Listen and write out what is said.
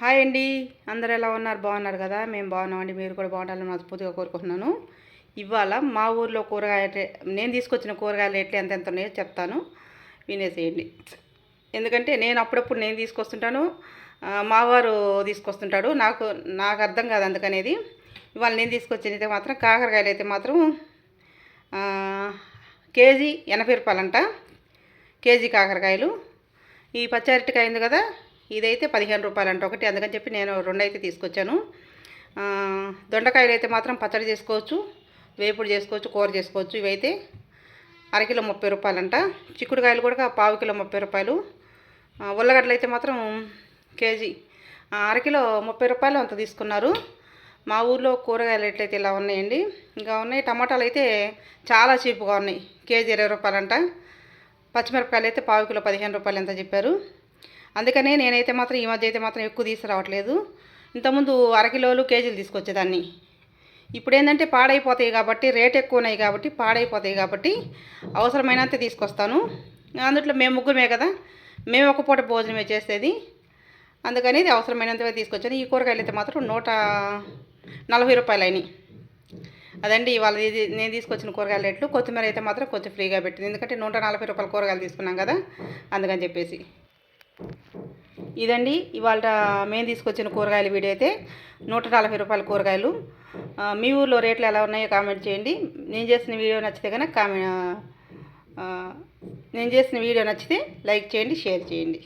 Hi అండి. అందరు ఎలా ఉన్నారు? బాగున్నారు కదా? మేము బాగున్నామండి. మీరు కూడా బాగుండాలని మనస్ఫూర్తిగా కోరుకుంటున్నాను. ఇవాళ మా ఊర్లో కూరగాయ నేను తీసుకొచ్చిన కూరగాయలు రేట్లు ఎంత ఎంత ఉన్నాయో చెప్తాను. వినేసేయండి. ఎందుకంటే నేను అప్పుడప్పుడు నేను తీసుకొస్తుంటాను. మావారు తీసుకొస్తుంటాడు. నాకు నాకు అర్థం కాదు అందుకనేది. ఇవాళ నేను తీసుకొచ్చింది అయితే మాత్రం కాకరకాయలు అయితే మాత్రం కేజీ ఎనభై రూపాయలంట. కేజీ కాకరకాయలు. ఈ పచ్చరటికాయ ఉంది కదా? ఇదైతే పదిహేను రూపాయలు అంట ఒకటి అందుకని చెప్పి నేను రెండు అయితే తీసుకొచ్చాను. దొండకాయలు అయితే మాత్రం పచ్చడి చేసుకోవచ్చు వేపుడు చేసుకోవచ్చు కూర చేసుకోవచ్చు. ఇవైతే అరకిలో ముప్పై రూపాయలంట. చిక్కుడుకాయలు కూడా పావు కిలో ముప్పై రూపాయలు. ఉల్లగడ్డలు అయితే మాత్రం కేజీ అరకిలో ముప్పై రూపాయలు అంత తీసుకున్నారు. మా ఊర్లో కూరగాయలు రేట్లు ఇలా ఉన్నాయండి ఇంకా ఉన్నాయి. టమాటాలు అయితే చాలా చీప్గా ఉన్నాయి. కేజీ ఇరవై రూపాయలంట. పచ్చిమిరపకాయలు అయితే పావు కిలో పదిహేను రూపాయలు ఎంత చెప్పారు. అందుకనే నేనైతే మాత్రం ఈ మధ్య అయితే మాత్రం ఎక్కువ తీసుకురావట్లేదు. ఇంతకుముందు అరకిలోలు కేజీలు తీసుకొచ్చేదాన్ని. ఇప్పుడు ఏంటంటే పాడైపోతాయి కాబట్టి రేట్ ఎక్కువ ఉన్నాయి కాబట్టి పాడైపోతాయి కాబట్టి అవసరమైనంత తీసుకొస్తాను. అందుట్లో మేము ముగ్గురమే కదా మేము ఒక పూట భోజనమే చేసేది. అందుకని ఇది అవసరమైనంతవే తీసుకొచ్చాను. ఈ కూరగాయలు అయితే మాత్రం నూట నలభై రూపాయలు అయినాయి. అదండి ఇవాళ ఇది నేను తీసుకొచ్చిన కూరగాయల రేట్లు. కొత్తిమీర అయితే మాత్రం కొంచెం ఫ్రీగా పెట్టింది. ఎందుకంటే నూట నలభై రూపాయల కూరగాయలు తీసుకున్నాం కదా అందుకని చెప్పేసి. ఇదండి. ఇవాళ మేము తీసుకొచ్చిన కూరగాయల వీడియో అయితే నూట నలభై రూపాయల కూరగాయలు. మీ ఊర్లో రేట్లు ఎలా ఉన్నాయో కామెంట్ చేయండి. నేను చేసిన వీడియో నచ్చితే కనుక కామె నేను చేసిన వీడియో నచ్చితే లైక్ చేయండి షేర్ చేయండి.